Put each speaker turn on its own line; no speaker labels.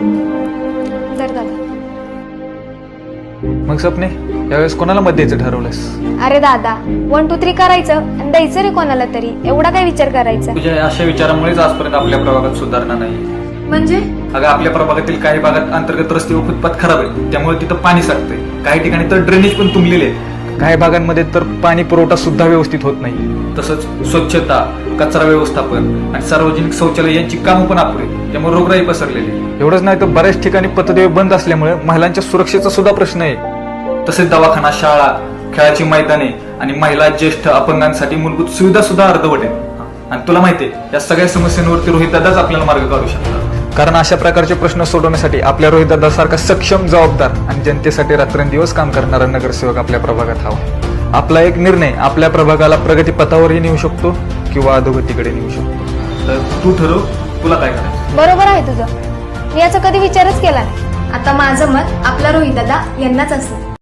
जर दादा.
मग सपने यावेळेस कोणाला मत द्यायचं ठरवलंस
अरे दादा वन टू थ्री करायचं आणि द्यायचं रे कोणाला तरी. एवढा काय विचार करायचा?
तुझ्या अशा विचारामुळेच आजपर्यंत आपल्या प्रभागात सुधारणा नाही.
म्हणजे?
अगं आपल्या प्रभागातील काही भागात अंतर्गत रस्ते व फुटपाथ खराब आहेत. त्यामुळे तिथं पाणी साठतंय. काही ठिकाणी तर ड्रेनेज पण तुंबलेले आहेत. काही भागांमध्ये तर पाणी पुरवठा सुद्धा व्यवस्थित होत नाही. तसंच स्वच्छता कचरा व्यवस्थापन आणि सार्वजनिक शौचालय यांची कामं पण अपुरी त्यामुळे रोगराई पसरलेली. आहे. एवढंच नाही तर बऱ्याच ठिकाणी पथदेवे बंद असल्यामुळे महिलांच्या सुरक्षेचा सुद्धा प्रश्न आहे. तसेच दवाखाना शाळा खेळाची मैदाने आणि महिला ज्येष्ठ अपंगांसाठी मूलभूत सुविधा सुद्धा अर्धवट आहेत आणि तुला माहितीये या सगळ्या समस्यांवरती रोहित दादाच आपल्याला मार्ग काढू शकतात. कारण अशा प्रकारचे प्रश्न सोडवण्यासाठी आपल्या रोहित दादा सारखा सक्षम जबाबदार आणि जनतेसाठी रात्रंदिवस काम करणारा नगरसेवक आपल्या प्रभागात हवा. आपला एक निर्णय आपल्या प्रभागाला प्रगती पथावरही नेऊ शकतो किंवा अधोगतीकडे नेऊ शकतो. तर तू ठरव. तुला काय करायचं?
बरोबर आहे तुझं. मी याचा कधी विचारच केला नाही. आता माझं मत आपला रोहित दादा यांनाच असेल.